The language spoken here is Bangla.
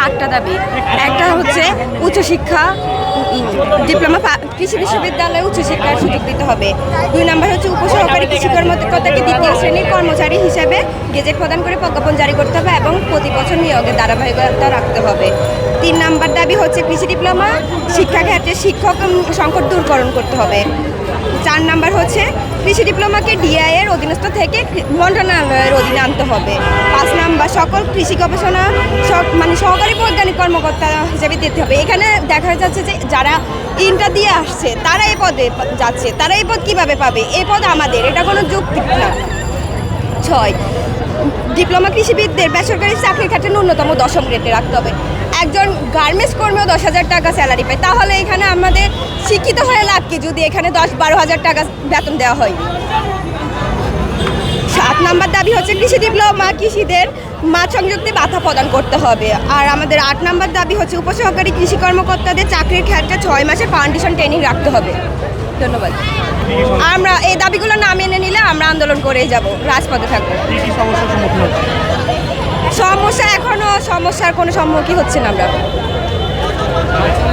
চারটা দাবি। একটা হচ্ছে উচ্চশিক্ষা ডিপ্লোমা কৃষি বিশ্ববিদ্যালয়ে উচ্চশিক্ষার সুযোগ দিতে হবে। দুই নম্বর হচ্ছে উপসহকারী কৃষি কর্মকর্তাকে দ্বিতীয় শ্রেণির কর্মচারী হিসেবে গেজেট প্রদান করে প্রজ্ঞাপন জারি করতে হবে এবং প্রতি বছর নিয়োগের ধারাবাহিকতা রাখতে হবে। তিন নম্বর দাবি হচ্ছে কৃষি ডিপ্লোমা শিক্ষাক্ষেত্রে শিক্ষক সংকট দূরকরণ করতে হবে। চার নাম্বার হচ্ছে, কৃষি ডিপ্লোমাকে ডিআই এর অধীনস্থ থেকে মন্ত্রণালয়ের অধীনে আনতে হবে। পাঁচ নাম্বার, সকল কৃষি গবেষণা সব- মানে সহকারী বৈজ্ঞানিক কর্মকর্তা হিসেবে দিতে হবে। এখানে দেখা যাচ্ছে যে যারা ইন্টার দিয়ে আসছে, তারা এই পদে যাচ্ছে। তারা এই পদ কীভাবে পাবে? এই পদ আমাদের। এটা কোনো যুক্তি না। ছয়, ডিপ্লোমা কৃষিবিদদের বেসরকারি চাকরির ক্ষেত্রে ন্যূনতম দশম গ্রেডে রাখতে হবে। একজন গার্মেন্টস কর্মীও দশ হাজার টাকা স্যালারি পায়। তাহলে এখানে আমাদের শিক্ষিত হয়ে লাভ কি যদি এখানে দশ বারো হাজার টাকা বেতন দেওয়া হয়? সাত নাম্বার দাবি হচ্ছে কৃষি ডিপ্লোমা কৃষিদের মাছ সংযুক্তি বাধা প্রদান করতে হবে। আর আমাদের আট নাম্বার দাবি হচ্ছে উপসহকারী কৃষি কর্মকর্তাদের চাকরির ক্ষেত্রে ছয় মাসের ফাউন্ডেশন ট্রেনিং রাখতে হবে। ধন্যবাদ। আমরা এই দাবিগুলো না মেনে নিলে আমরা আন্দোলন করেই যাব। রাজপথে থাকব কি কি সমস্যার সম্মুখীন হচ্ছে সমস্যা এখনও সমস্যার কোনো সম্মুখীন হচ্ছে না আমরা।